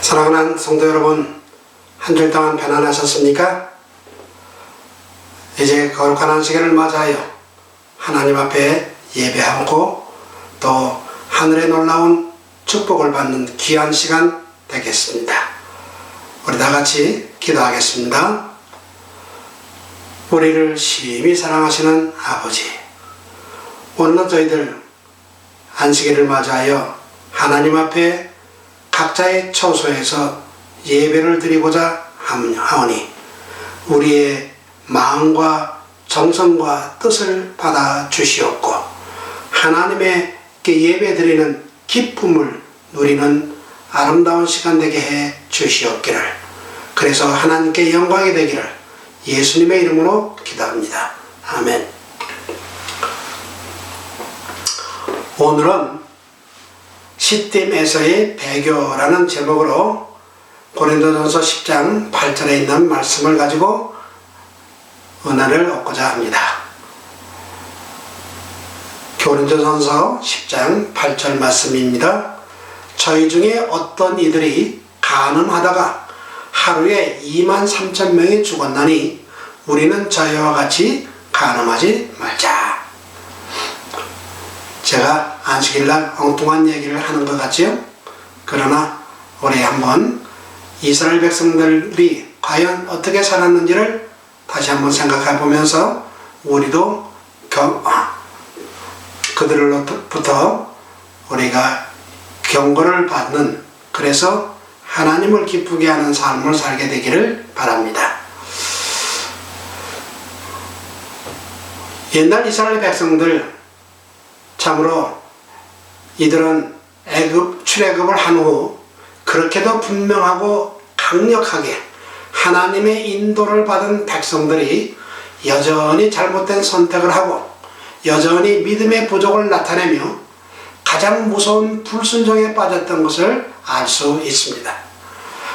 사랑하는 성도 여러분, 한 주일 동안 편안하셨습니까? 이제 거룩한 안식일을 맞아요. 하나님 앞에 예배하고 또 하늘의 놀라운 축복을 받는 귀한 시간 되겠습니다. 우리 다 같이 기도하겠습니다. 우리를 심히 사랑하시는 아버지, 오늘도 저희들 안식일을 맞아요. 하나님 앞에 각자의 처소에서 예배를 드리고자 하오니 우리의 마음과 정성과 뜻을 받아 주시옵고 하나님에게 예배 드리는 기쁨을 누리는 아름다운 시간 되게 해 주시옵기를 그래서 하나님께 영광이 되기를 예수님의 이름으로 기도합니다. 아멘. 오늘은 시딤에서의 배교라는 제목으로 고린도전서 10장 8절에 있는 말씀을 가지고 은혜를 얻고자 합니다. 고린도전서 10장 8절 말씀입니다. 저희 중에 어떤 이들이 가늠하다가 하루에 2만 3천 명이 죽었나니 우리는 저희와 같이 가늠하지 말자. 제가 안식일날 엉뚱한 얘기를 하는 것 같지요? 그러나 우리 한번 이스라엘 백성들이 과연 어떻게 살았는지를 다시 한번 생각해 보면서 우리도 경, 그들로부터 우리가 경고를 받는 그래서 하나님을 기쁘게 하는 삶을 살게 되기를 바랍니다. 옛날 이스라엘 백성들 참으로 이들은 애굽 출애굽을 한 후 그렇게도 분명하고 강력하게 하나님의 인도를 받은 백성들이 여전히 잘못된 선택을 하고 여전히 믿음의 부족을 나타내며 가장 무서운 불순종에 빠졌던 것을 알 수 있습니다.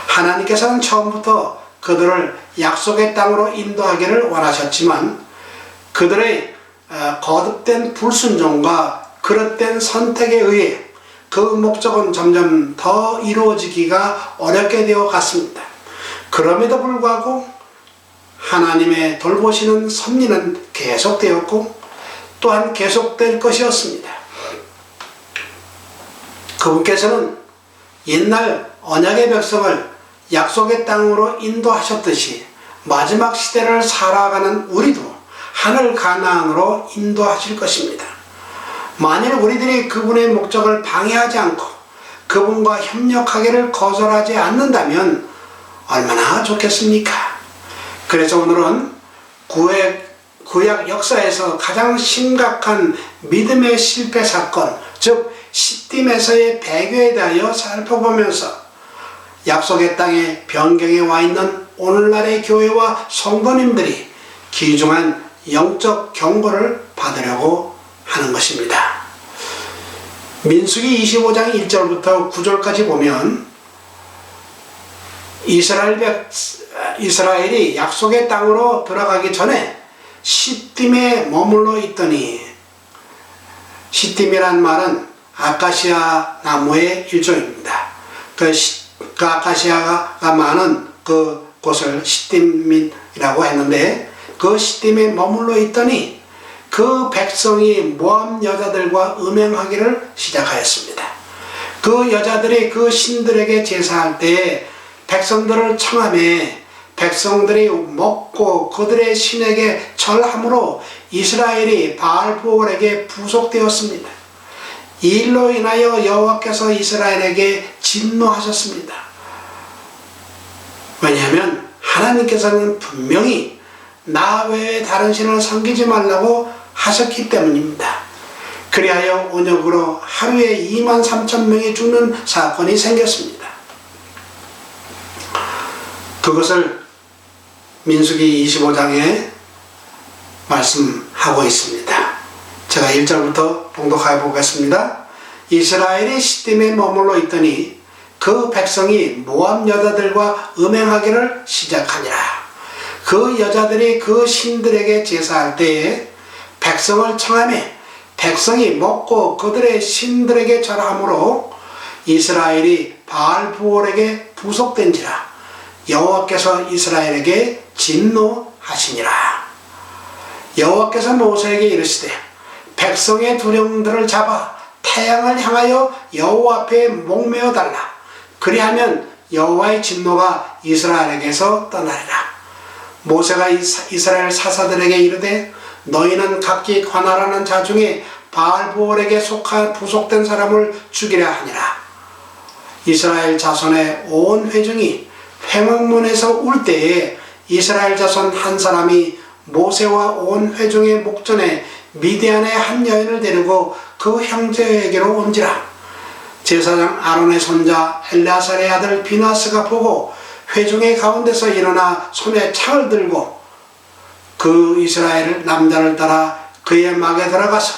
하나님께서는 처음부터 그들을 약속의 땅으로 인도하기를 원하셨지만 그들의 어, 거듭된 불순종과 그릇된 선택에 의해 그 목적은 점점 더 이루어지기가 어렵게 되어 갔습니다. 그럼에도 불구하고 하나님의 돌보시는 섭리는 계속되었고 또한 계속될 것이었습니다. 그분께서는 옛날 언약의 백성을 약속의 땅으로 인도하셨듯이 마지막 시대를 살아가는 우리도 하늘 가나안으로 인도하실 것입니다. 만일 우리들이 그분의 목적을 방해하지 않고 그분과 협력하기를 거절하지 않는다면 얼마나 좋겠습니까? 그래서 오늘은 구약, 구약 역사에서 가장 심각한 믿음의 실패 사건, 즉 시딤에서의 배교에 대하여 살펴보면서 약속의 땅에 변경에 와 있는 오늘날의 교회와 성도님들이 귀중한 영적 경고를 받으려고 하는 것입니다. 민수기 25장 1절부터 9절까지 보면 이스라엘 백, 이스라엘이 약속의 땅으로 들어가기 전에 시딤에 머물러 있더니 시딤이란 말은 아카시아 나무의 일종입니다. 그, 시, 그 아카시아가 많은 그 곳을 시딤이라고 했는데 그 시딤에 머물러 있더니 그 백성이 모함 여자들과 음행하기를 시작하였습니다. 그 여자들이 그 신들에게 제사할 때 백성들을 청함해 백성들이 먹고 그들의 신에게 절함으로 이스라엘이 바알부올에게 부속되었습니다. 이 일로 인하여 여호와께서 이스라엘에게 진노하셨습니다. 왜냐하면 하나님께서는 분명히 나 외에 다른 신을 섬기지 말라고 하셨기 때문입니다. 그리하여 온역으로 하루에 2만 3천 명이 죽는 사건이 생겼습니다. 그것을 민수기 25장에 말씀하고 있습니다. 제가 1절부터 봉독해 보겠습니다. 이스라엘이 시딤에 머물러 있더니 그 백성이 모압 여자들과 음행하기를 시작하니라. 그 여자들이 그 신들에게 제사할 때에 백성을 청함해 백성이 먹고 그들의 신들에게 절함으로 이스라엘이 바알 부올에게 부속된지라 여호와께서 이스라엘에게 진노하시니라. 여호와께서 모세에게 이르시되 백성의 두령들을 잡아 태양을 향하여 여호와 앞에 목매어 달라. 그리하면 여호와의 진노가 이스라엘에게서 떠나리라. 모세가 이스- 이스라엘 사사들에게 이르되 너희는 각기 관할하는 자 중에 바알부올에게 속한 부속된 사람을 죽이려 하니라. 이스라엘 자손의 온 회중이 회막문에서 울 때에 이스라엘 자손 한 사람이 모세와 온 회중의 목전에 미디안의 한 여인을 데리고 그 형제에게로 온지라. 제사장 아론의 손자 엘라살의 아들 비나스가 보고 회중의 가운데서 일어나 손에 창을 들고 그 이스라엘 남자를 따라 그의 막에 들어가서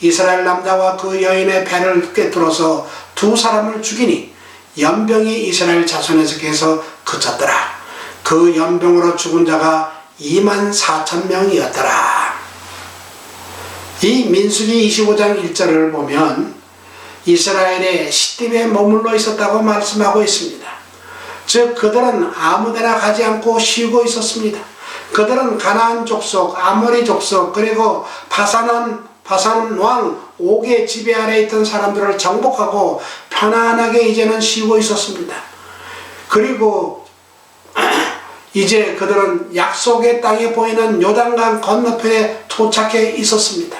이스라엘 남자와 그 여인의 배를 꿰뚫어서 두 사람을 죽이니 연병이 이스라엘 자손에서 계서 그쳤더라. 그 연병으로 죽은 자가 2만 4천 명이었더라. 이 민수기 25장 1절을 보면 이스라엘의 시딤에 머물러 있었다고 말씀하고 있습니다. 즉 그들은 아무데나 가지 않고 쉬고 있었습니다. 그들은 가나안 족속, 아모리 족속, 그리고 바산한 바산 왕 옥의 지배 아래 있던 사람들을 정복하고 편안하게 이제는 쉬고 있었습니다. 그리고 이제 그들은 약속의 땅에 보이는 요단강 건너편에 도착해 있었습니다.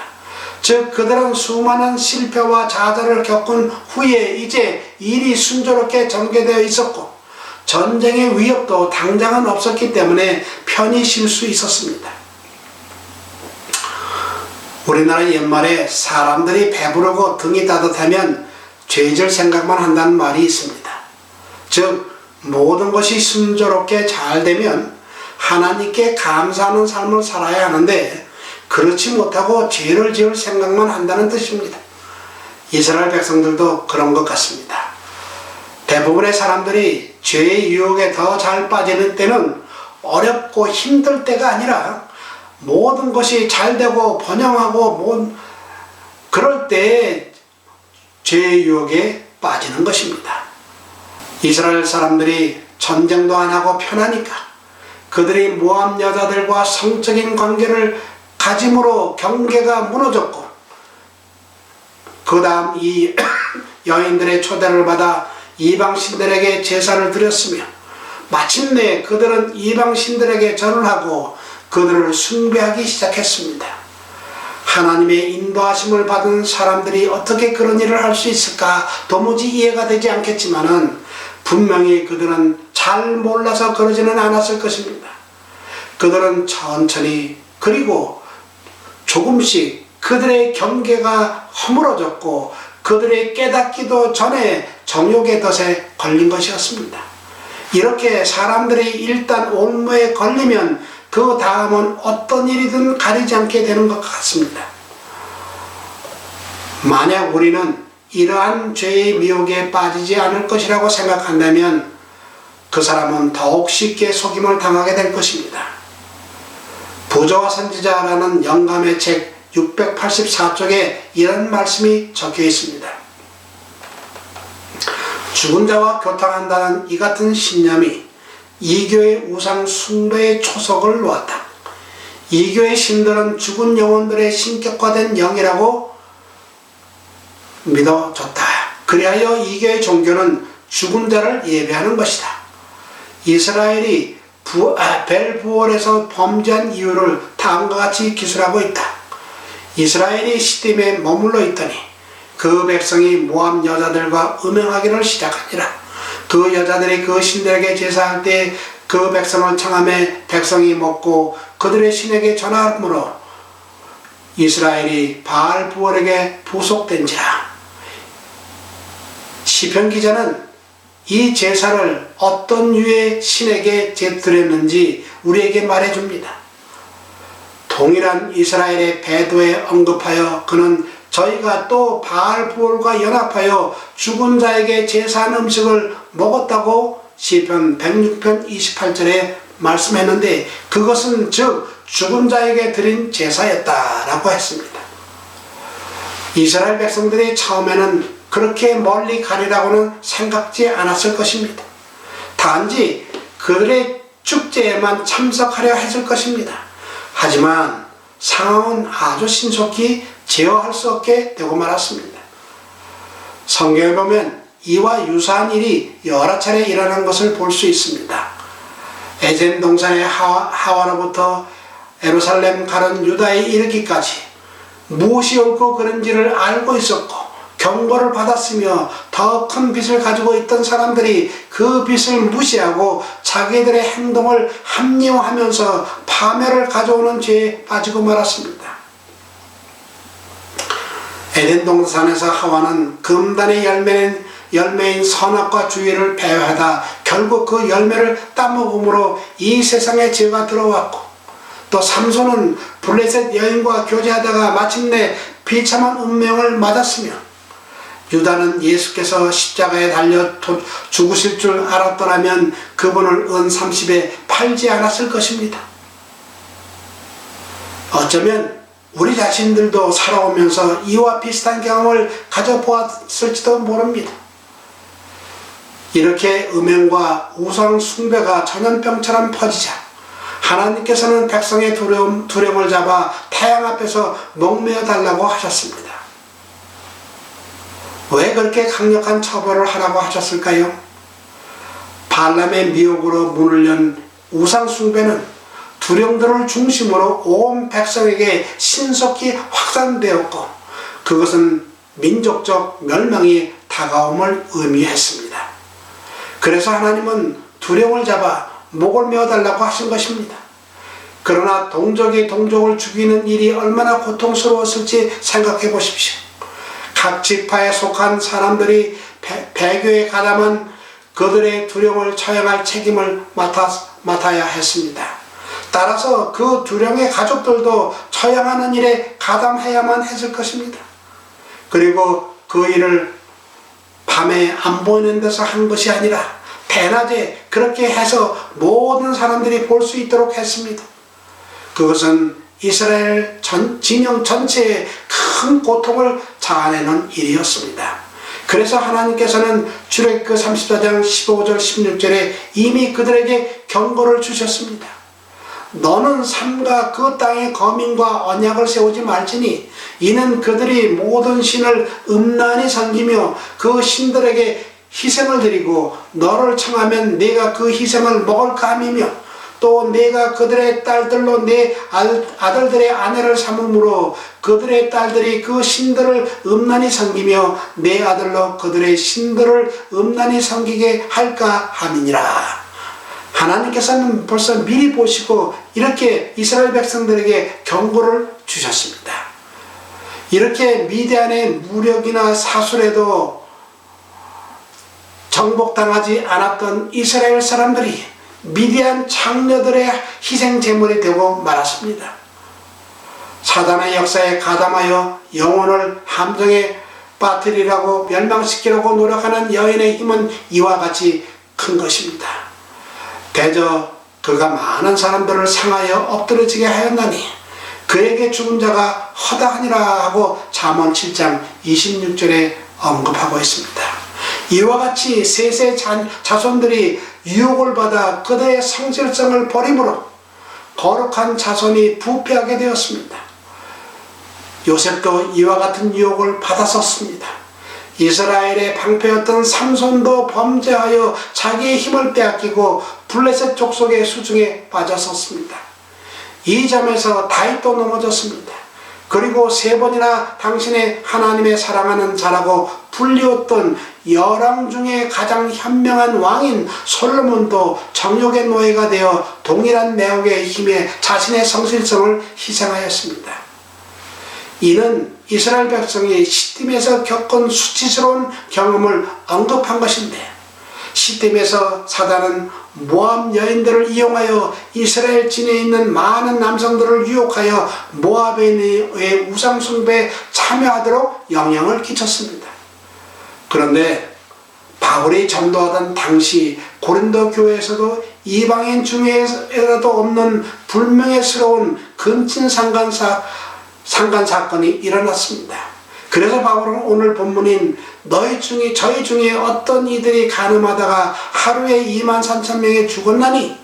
즉 그들은 수많은 실패와 좌절을 겪은 후에 이제 일이 순조롭게 전개되어 있었고 전쟁의 위협도 당장은 없었기 때문에 편히 쉴 수 있었습니다. 우리나라 옛말에 사람들이 배부르고 등이 따뜻하면 죄질 생각만 한다는 말이 있습니다. 즉 모든 것이 순조롭게 잘 되면 하나님께 감사하는 삶을 살아야 하는데 그렇지 못하고 죄를 지을 생각만 한다는 뜻입니다. 이스라엘 백성들도 그런 것 같습니다. 대부분의 사람들이 죄의 유혹에 더 잘 빠지는 때는 어렵고 힘들 때가 아니라 모든 것이 잘 되고 번영하고 뭐 그럴 때 죄의 유혹에 빠지는 것입니다. 이스라엘 사람들이 전쟁도 안 하고 편하니까 그들이 모함 여자들과 성적인 관계를 가짐으로 경계가 무너졌고 그 다음 이 여인들의 초대를 받아 이방신들에게 제사를 드렸으며 마침내 그들은 이방신들에게 절을 하고 그들을 숭배하기 시작했습니다. 하나님의 인도하심을 받은 사람들이 어떻게 그런 일을 할 수 있을까 도무지 이해가 되지 않겠지만은 분명히 그들은 잘 몰라서 그러지는 않았을 것입니다. 그들은 천천히 그리고 조금씩 그들의 경계가 허물어졌고 그들의 깨닫기도 전에 정욕의 덫에 걸린 것이었습니다. 이렇게 사람들이 일단 올무에 걸리면 그 다음은 어떤 일이든 가리지 않게 되는 것 같습니다. 만약 우리는 이러한 죄의 미혹에 빠지지 않을 것이라고 생각한다면 그 사람은 더욱 쉽게 속임을 당하게 될 것입니다. 부조와 선지자라는 영감의 책 684쪽에 이런 말씀이 적혀 있습니다. 죽은 자와 교탕한다는 이 같은 신념이 이교의 우상 숭배의 초석을 놓았다. 이교의 신들은 죽은 영혼들의 신격화된 영이라고 믿어졌다. 그리하여 이교의 종교는 죽은 자를 예배하는 것이다. 이스라엘이 부, 아, 벨부월에서 범죄한 이유를 다음과 같이 기술하고 있다. 이스라엘이 시딤에 머물러 있더니 그 백성이 모함 여자들과 음행하기를 시작하니라. 그 여자들이 그 신들에게 제사할 때 그 백성을 청함에 백성이 먹고 그들의 신에게 전하므로 이스라엘이 바알 부월에게 부속된지라. 시편 기자는 이 제사를 어떤 유의 신에게 드렸는지 우리에게 말해줍니다. 동일한 이스라엘의 배도에 언급하여 그는 저희가 또 바알 부올과 연합하여 죽은 자에게 제사한 음식을 먹었다고 시편 106편 28절에 말씀했는데 그것은 즉 죽은 자에게 드린 제사였다라고 했습니다. 이스라엘 백성들이 처음에는 그렇게 멀리 가리라고는 생각지 않았을 것입니다. 단지 그들의 축제에만 참석하려 했을 것입니다. 하지만 상황은 아주 신속히 제어할 수 없게 되고 말았습니다. 성경에 보면 이와 유사한 일이 여러 차례 일어난 것을 볼 수 있습니다. 에덴 동산의 하와, 하와로부터 에루살렘 가는 유다에 이르기까지 무엇이 옳고 그른지를 알고 있었고 경고를 받았으며 더 큰 빚을 가지고 있던 사람들이 그 빚을 무시하고 자기들의 행동을 합리화하면서 파멸을 가져오는 죄에 빠지고 말았습니다. 에덴 동산에서 하와는 금단의 열매인, 열매인 선악과 주의를 배회하다 결국 그 열매를 따먹음으로 이 세상에 죄가 들어왔고 또 삼손은 블레셋 여인과 교제하다가 마침내 비참한 운명을 맞았으며 유다는 예수께서 십자가에 달려 도- 죽으실 줄 알았더라면 그분을 은 30에 팔지 않았을 것입니다. 어쩌면 우리 자신들도 살아오면서 이와 비슷한 경험을 가져보았을지도 모릅니다. 이렇게 음행과 우상 숭배가 전염병처럼 퍼지자 하나님께서는 백성의 두려움, 두려움을 잡아 태양 앞에서 목매어 달라고 하셨습니다. 왜 그렇게 강력한 처벌을 하라고 하셨을까요? 발람의 미혹으로 문을 연 우상 숭배는 두령들을 중심으로 온 백성에게 신속히 확산되었고 그것은 민족적 멸망이 다가옴을 의미했습니다. 그래서 하나님은 두령을 잡아 목을 메어달라고 하신 것입니다. 그러나 동족이 동족을 죽이는 일이 얼마나 고통스러웠을지 생각해 보십시오. 각 지파에 속한 사람들이 배, 배교에 가담한 그들의 두령을 처형할 책임을 맡아, 맡아야 했습니다. 따라서 그 두령의 가족들도 처형하는 일에 가담해야만 했을 것입니다. 그리고 그 일을 밤에 안 보이는 데서 한 것이 아니라 대낮에 그렇게 해서 모든 사람들이 볼 수 있도록 했습니다. 그것은 이스라엘 전, 진영 전체에 큰 고통을 자아내는 일이었습니다. 그래서 하나님께서는 출애굽 34장 15절 16절에 이미 그들에게 경고를 주셨습니다. 너는 삶과 그 땅의 거민과 언약을 세우지 말지니 이는 그들이 모든 신을 음란히 섬기며 그 신들에게 희생을 드리고 너를 청하면 내가 그 희생을 먹을 감이며 또 내가 그들의 딸들로 내 아들들의 아내를 삼음으로 그들의 딸들이 그 신들을 음란히 섬기며 내 아들로 그들의 신들을 음란히 섬기게 할까 함이니라. 하나님께서는 벌써 미리 보시고 이렇게 이스라엘 백성들에게 경고를 주셨습니다. 이렇게 미디안의 무력이나 사술에도 정복당하지 않았던 이스라엘 사람들이 미디안 장녀들의 희생 제물이 되고 말았습니다. 사단의 역사에 가담하여 영혼을 함정에 빠뜨리라고 멸망시키려고 노력하는 여인의 힘은 이와 같이 큰 것입니다. 대저 그가 많은 사람들을 상하여 엎드러지게 하였나니 그에게 죽은 자가 허다하니라 하고 잠언 7장 26절에 언급하고 있습니다. 이와 같이 셋의 자손들이 유혹을 받아 그들의 성실성을 버림으로 거룩한 자손이 부패하게 되었습니다. 요셉도 이와 같은 유혹을 받았었습니다. 이스라엘의 방패였던 삼손도 범죄하여 자기의 힘을 빼앗기고 블레셋 족속의 수중에 빠졌었습니다. 이 점에서 다윗도 넘어졌습니다. 그리고 세 번이나 당신의 하나님의 사랑하는 자라고 불리웠던 열왕 중에 가장 현명한 왕인 솔로몬도 정욕의 노예가 되어 동일한 매혹의 힘에 자신의 성실성을 희생하였습니다. 이는 이스라엘 백성이 시딤에서 겪은 수치스러운 경험을 언급한 것인데 시딤에서 사단은 모압 여인들을 이용하여 이스라엘 진에 있는 많은 남성들을 유혹하여 모압의 우상 숭배에 참여하도록 영향을 끼쳤습니다. 그런데 바울이 전도하던 당시 고린도 교회에서도 이방인 중에라도 없는 불명예스러운 근친 상간사 상간 사건이 일어났습니다. 그래서 바울은 오늘 본문인 너희 중에 저희 중에 어떤 이들이 가늠하다가 하루에 2만 3천 명이 죽었나니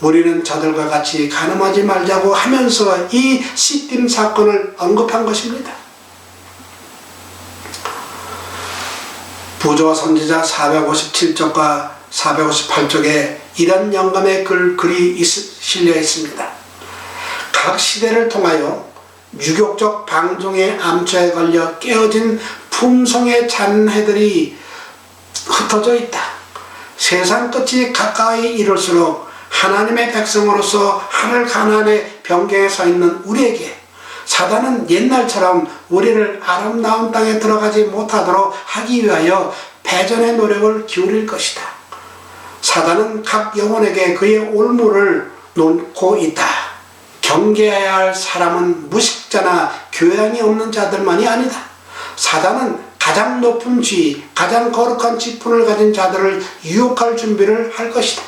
우리는 저들과 같이 가늠하지 말자고 하면서 이 시딤 사건을 언급한 것입니다. 부조와 선지자 457쪽과 458쪽에 이런 영감의 글, 글이 있, 실려 있습니다. 각 시대를 통하여 유격적 방종의 암초에 걸려 깨어진 품성의 잔해들이 흩어져 있다. 세상 끝이 가까이 이를수록 하나님의 백성으로서 하늘 가난의 변경에 서 있는 우리에게 사단은 옛날처럼 우리를 아름다운 땅에 들어가지 못하도록 하기 위하여 배전의 노력을 기울일 것이다. 사단은 각 영혼에게 그의 올무를 놓고 있다. 경계해야 할 사람은 무식자나 교양이 없는 자들만이 아니다. 사단은 가장 높은 지, 가장 거룩한 지분을 가진 자들을 유혹할 준비를 할 것이다.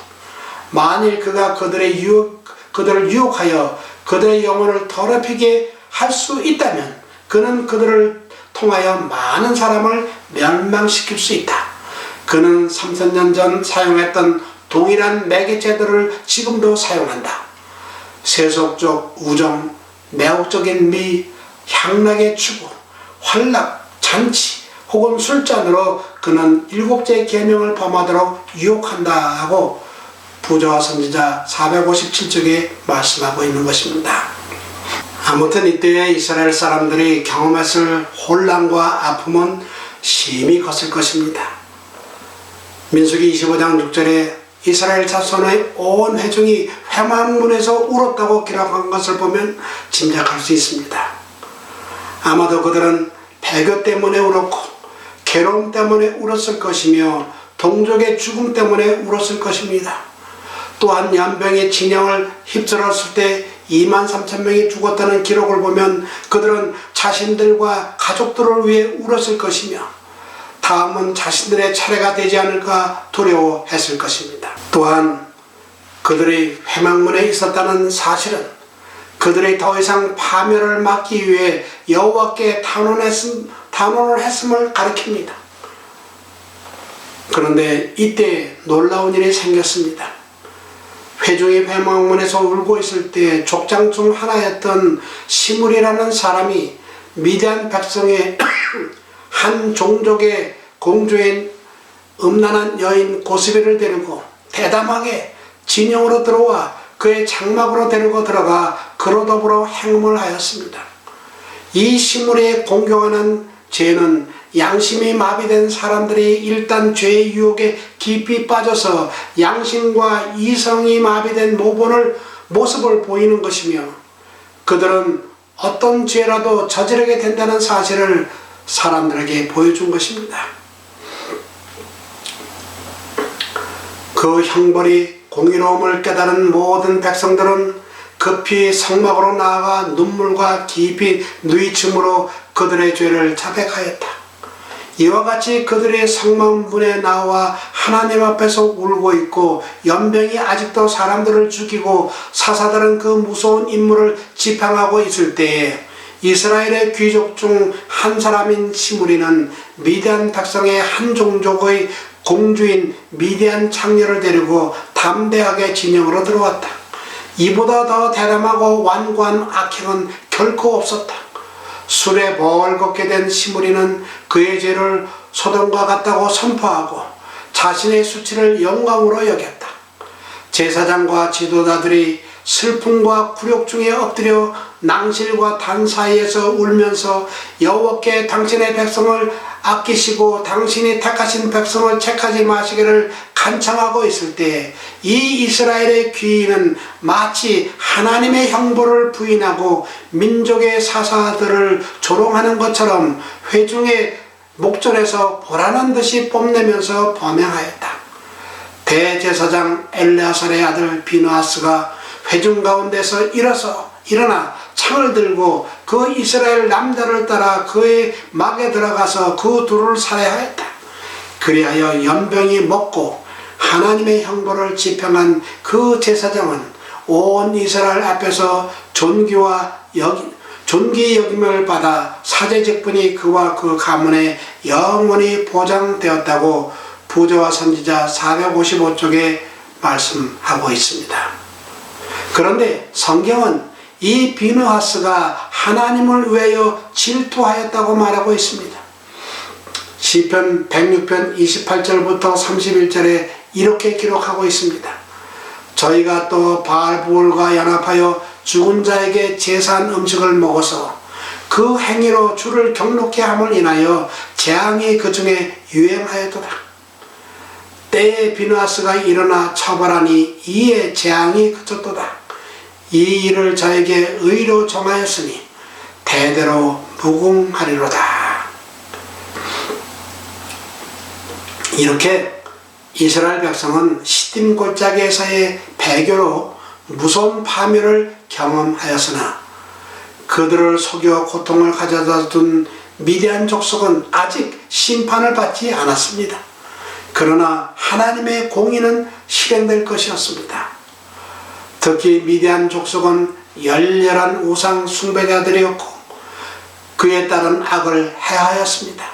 만일 그가 그들의 유혹, 그들을 유혹하여 그들의 영혼을 더럽히게 할 수 있다면 그는 그들을 통하여 많은 사람을 멸망시킬 수 있다. 그는 3, 4년 전 사용했던 동일한 매개체들을 지금도 사용한다. 세속적 우정, 매혹적인 미, 향락의 추구, 활락, 잔치, 혹은 술잔으로 그는 일곱째 계명을 범하도록 유혹한다 하고 부조와 선지자 457쪽에 말씀하고 있는 것입니다. 아무튼 이때의 이스라엘 사람들이 경험했을 혼란과 아픔은 심히 컸을 것입니다. 민수기 25장 6절에 이스라엘 자손의 온 회중이 회망문에서 울었다고 기록한 것을 보면 짐작할 수 있습니다. 아마도 그들은 배교 때문에 울었고 괴로움 때문에 울었을 것이며 동족의 죽음 때문에 울었을 것입니다. 또한 연병의 진영을 휩쓸었을 때 2만 3천 명이 죽었다는 기록을 보면 그들은 자신들과 가족들을 위해 울었을 것이며 다음은 자신들의 차례가 되지 않을까 두려워했을 것입니다. 또한 그들의 회망문에 있었다는 사실은 그들이 더 이상 파멸을 막기 위해 여호와께 탄원했음, 탄원을 했음을 가리킵니다. 그런데 이때 놀라운 일이 생겼습니다. 회중이 회망문에서 울고 있을 때 족장 중 하나였던 시물이라는 사람이 미디안 백성의 한 종족의 공주인 음란한 여인 고스비를 데리고 대담하게 진영으로 들어와 그의 장막으로 데리고 들어가 그로 더불어 행음을 하였습니다. 이 시물에 공경하는 죄는 양심이 마비된 사람들이 일단 죄의 유혹에 깊이 빠져서 양심과 이성이 마비된 모본을 모습을 보이는 것이며 그들은 어떤 죄라도 저지르게 된다는 사실을 사람들에게 보여준 것입니다. 그 형벌이 공의로움을 깨달은 모든 백성들은 급히 성막으로 나아가 눈물과 깊이 누이춤으로 그들의 죄를 자백하였다. 이와 같이 그들의 성막문에 나와 하나님 앞에서 울고 있고 연병이 아직도 사람들을 죽이고 사사들은 그 무서운 임무를 지팡하고 있을 때에 이스라엘의 귀족 중 한 사람인 시므리는 미디안 백성의 한 종족의 공주인 미디안 창녀를 데리고 담대하게 진영으로 들어왔다. 이보다 더 대담하고 완고한 악행은 결코 없었다. 술에 벌겋게 된 시므리는 그의 죄를 소돔과 같다고 선포하고 자신의 수치를 영광으로 여겼다. 제사장과 지도자들이 슬픔과 굴욕 중에 엎드려 낭실과 단 사이에서 울면서 여호와께 당신의 백성을 아끼시고 당신이 택하신 백성을 책하지 마시기를 간청하고 있을 때 이 이스라엘의 귀인은 마치 하나님의 형벌을 부인하고 민족의 사사들을 조롱하는 것처럼 회중의 목전에서 보라는 듯이 뽐내면서 범행하였다. 대제사장 엘레아살의 아들 비누아스가 회중 가운데서 일어서 일어나 창을 들고 그 이스라엘 남자를 따라 그의 막에 들어가서 그 둘을 살해하였다. 그리하여 연병이 먹고 하나님의 형벌을 집행한 그 제사장은 온 이스라엘 앞에서 존귀와 여기, 존귀 여김을 받아 사제직분이 그와 그 가문에 영원히 보장되었다고 부조와 선지자 455쪽에 말씀하고 있습니다. 그런데 성경은 이 비누하스가 하나님을 위하여 질투하였다고 말하고 있습니다. 시편 106편 28절부터 31절에 이렇게 기록하고 있습니다. 저희가 또 바알부올과 연합하여 죽은 자에게 제사한 음식을 먹어서 그 행위로 주를 경록케 함을 인하여 재앙이 그 중에 유행하였도다. 때에 비누아스가 일어나 처벌하니 이에 재앙이 그쳤도다. 이 일을 저에게 의로 정하였으니 대대로 무궁하리로다. 이렇게 이스라엘 백성은 시딤 골짜기에서의 배교로 무서운 파멸을 경험하였으나 그들을 속여 고통을 가져다 둔 미디안 족속은 아직 심판을 받지 않았습니다. 그러나 하나님의 공의는 실행될 것이었습니다. 특히 미디안 족속은 열렬한 우상 숭배자들이었고 그에 따른 악을 해하였습니다.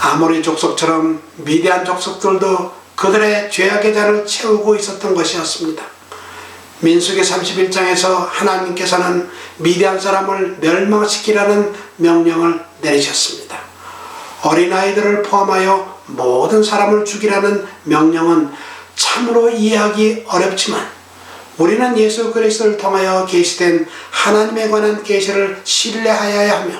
아모리 족속처럼 미디안 족속들도 그들의 죄악의 잔을 채우고 있었던 것이었습니다. 민수기 31장에서 하나님께서는 미디안 사람을 멸망시키라는 명령을 내리셨습니다. 어린아이들을 포함하여 모든 사람을 죽이라는 명령은 참으로 이해하기 어렵지만 우리는 예수 그리스도를 통하여 계시된 하나님에 관한 계시를 신뢰하여야 하며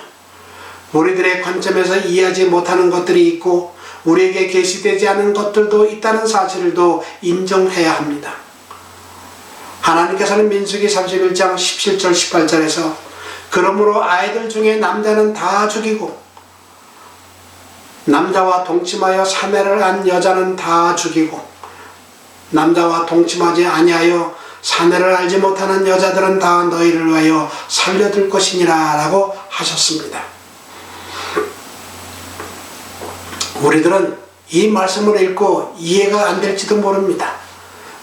우리들의 관점에서 이해하지 못하는 것들이 있고 우리에게 계시되지 않은 것들도 있다는 사실도 인정해야 합니다. 하나님께서는 민수기 31장 17절 18절에서 그러므로 아이들 중에 남자는 다 죽이고 남자와 동침하여 사내를 한 여자는 다 죽이고 남자와 동침하지 아니하여 사내를 알지 못하는 여자들은 다 너희를 위하여 살려둘 것이니라 라고 하셨습니다. 우리들은 이 말씀을 읽고 이해가 안 될지도 모릅니다.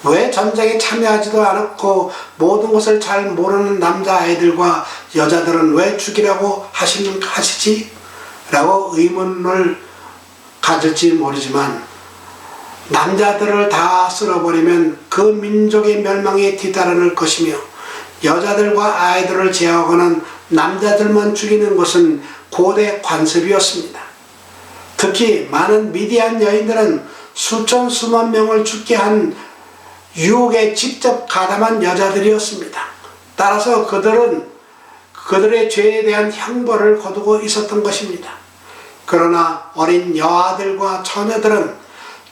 왜 전쟁에 참여하지도 않았고 모든 것을 잘 모르는 남자아이들과 여자들은 왜 죽이라고 하시는, 하시지? 라고 의문을 가질지 모르지만 남자들을 다 쓸어버리면 그 민족의 멸망에 뒤따르는 것이며 여자들과 아이들을 제어하고는 남자들만 죽이는 것은 고대 관습이었습니다. 특히 많은 미디안 여인들은 수천 수만 명을 죽게 한 유혹에 직접 가담한 여자들이었습니다. 따라서 그들은 그들의 죄에 대한 형벌을 거두고 있었던 것입니다. 그러나 어린 여아들과 처녀들은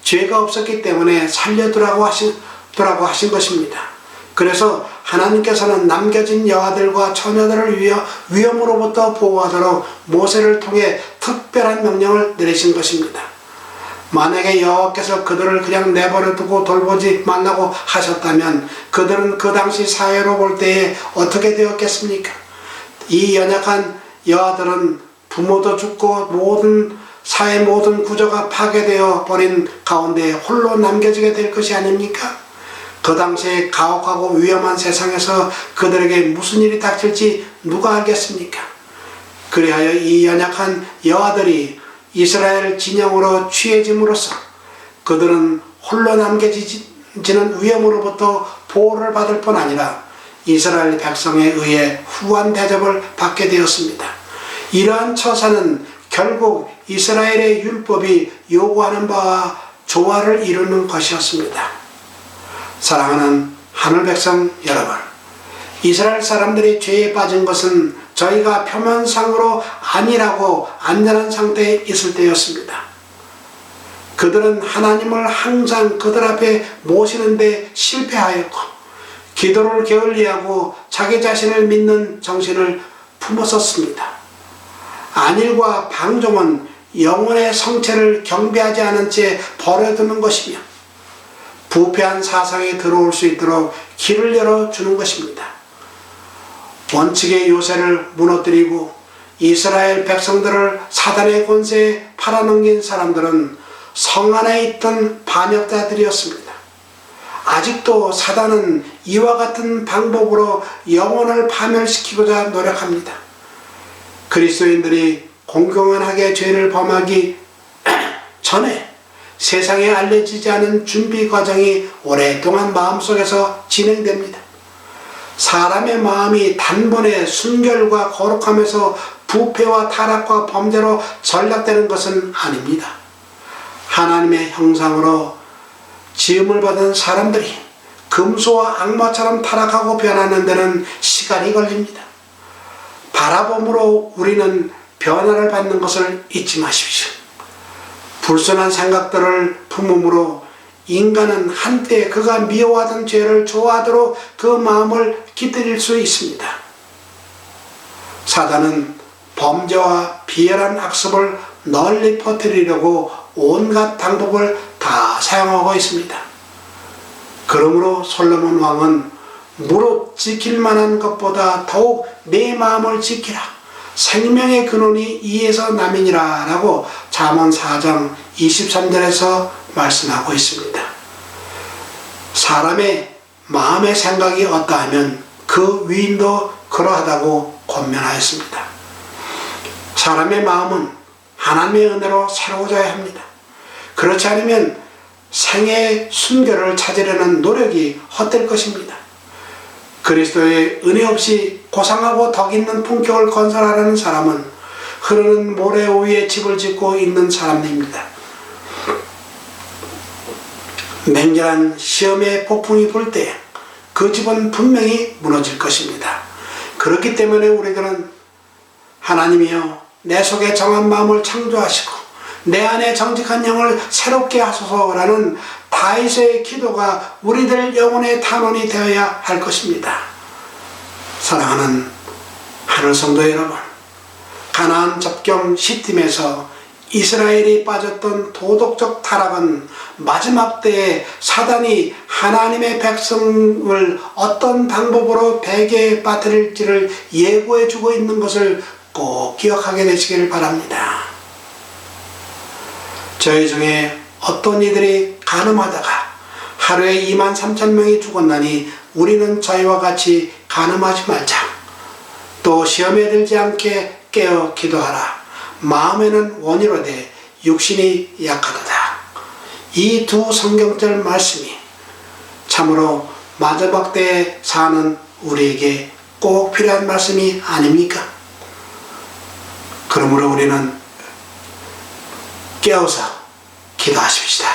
죄가 없었기 때문에 살려두라고 하신, 두라고 하신 것입니다. 그래서 하나님께서는 남겨진 여아들과 처녀들을 위하, 위험으로부터 보호하도록 모세를 통해 특별한 명령을 내리신 것입니다. 만약에 여호와께서 그들을 그냥 내버려 두고 돌보지 말라고 하셨다면 그들은 그 당시 사회로 볼 때에 어떻게 되었겠습니까? 이 연약한 여아들은 부모도 죽고 모든 사회 모든 구조가 파괴되어 버린 가운데 홀로 남겨지게 될 것이 아닙니까? 그 당시에 가혹하고 위험한 세상에서 그들에게 무슨 일이 닥칠지 누가 알겠습니까? 그리하여 이 연약한 여아들이 이스라엘 진영으로 취해짐으로써 그들은 홀로 남겨지는 위험으로부터 보호를 받을 뿐 아니라 이스라엘 백성에 의해 후한 대접을 받게 되었습니다. 이러한 처사는 결국 이스라엘의 율법이 요구하는 바와 조화를 이루는 것이었습니다. 사랑하는 하늘 백성 여러분, 이스라엘 사람들이 죄에 빠진 것은 저희가 표면상으로 아니라고 안전한 상태에 있을 때였습니다. 그들은 하나님을 항상 그들 앞에 모시는데 실패하였고, 기도를 게을리하고 자기 자신을 믿는 정신을 품었었습니다. 안일과 방종은 영혼의 성체를 경배하지 않은 채 버려두는 것이며, 부패한 사상에 들어올 수 있도록 길을 열어주는 것입니다. 원칙의 요새를 무너뜨리고 이스라엘 백성들을 사단의 권세에 팔아넘긴 사람들은 성 안에 있던 반역자들이었습니다. 아직도 사단은 이와 같은 방법으로 영혼을 파멸시키고자 노력합니다. 그리스도인들이 공공연하게 죄를 범하기 전에 세상에 알려지지 않은 준비 과정이 오랫동안 마음속에서 진행됩니다. 사람의 마음이 단번에 순결과 거룩함에서 부패와 타락과 범죄로 전락되는 것은 아닙니다. 하나님의 형상으로 지음을 받은 사람들이 금수와 악마처럼 타락하고 변하는 데는 시간이 걸립니다. 바라봄으로 우리는 변화를 받는 것을 잊지 마십시오. 불순한 생각들을 품음으로 인간은 한때 그가 미워하던 죄를 좋아하도록 그 마음을 기들일 수 있습니다. 사단은 범죄와 비열한 악습을 널리 퍼뜨리려고 온갖 방법을 다 사용하고 있습니다. 그러므로 솔로몬 왕은 무릇 지킬 만한 것보다 더욱 내 마음을 지키라. 생명의 근원이 이에서 남이니라 라고 잠언 4장 23절에서 말씀하고 있습니다. 사람의 마음의 생각이 어떠하면 그 위인도 그러하다고 권면하였습니다. 사람의 마음은 하나님의 은혜로 새로워져야 합니다. 그렇지 않으면 생애의 순결을 찾으려는 노력이 헛될 것입니다. 그리스도의 은혜 없이 고상하고 덕 있는 품격을 건설하려는 사람은 흐르는 모래 위에 집을 짓고 있는 사람입니다. 맹렬한 시험의 폭풍이 불 때 그 집은 분명히 무너질 것입니다. 그렇기 때문에 우리들은 하나님이여 내 속에 정한 마음을 창조하시고 내 안에 정직한 영을 새롭게 하소서라는 다윗의 기도가 우리들 영혼의 탄원이 되어야 할 것입니다. 사랑하는 하늘 성도 여러분, 가나안 접경 시팀에서 이스라엘이 빠졌던 도덕적 타락은 마지막 때에 사단이 하나님의 백성을 어떤 방법으로 배개에 빠뜨릴지를 예고해 주고 있는 것을 꼭 기억하게 되시기를 바랍니다. 저희 중에 어떤 이들이 가늠하다가 하루에 2만 3천 명이 죽었나니 우리는 저희와 같이 가늠하지 말자. 또 시험에 들지 않게 깨어 기도하라. 마음에는 원이로되 육신이 약하도다. 이 두 성경절 말씀이 참으로 마지막 때에 사는 우리에게 꼭 필요한 말씀이 아닙니까? 그러므로 우리는 깨어서 기도하십시다.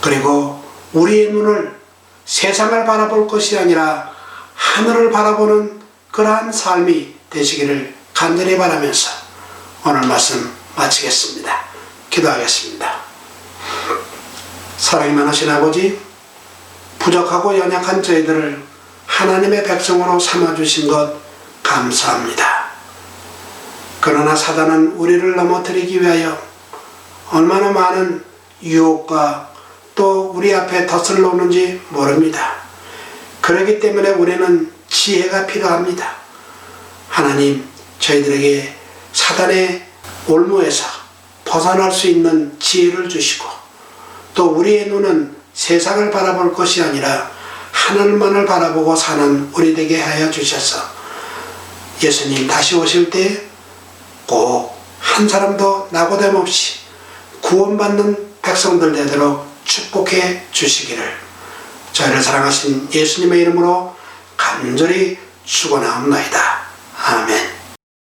그리고 우리의 눈을 세상을 바라볼 것이 아니라 하늘을 바라보는 그러한 삶이 되시기를 간절히 바라면서 오늘 말씀 마치겠습니다. 기도하겠습니다. 사랑이 많으신 아버지, 부족하고 연약한 저희들을 하나님의 백성으로 삼아주신 것 감사합니다. 그러나 사단은 우리를 넘어뜨리기 위하여 얼마나 많은 유혹과 또 우리 앞에 덫을 놓는지 모릅니다. 그렇기 때문에 우리는 지혜가 필요합니다. 하나님, 저희들에게 사단의 올무에서 벗어날 수 있는 지혜를 주시고 또 우리의 눈은 세상을 바라볼 것이 아니라 하늘만을 바라보고 사는 우리 되게 하여 주셔서 예수님 다시 오실 때 꼭 한 사람도 낙오됨 없이 구원받는 백성들 되도록 축복해 주시기를 저희를 사랑하신 예수님의 이름으로 간절히 축원하옵나이다. 아멘.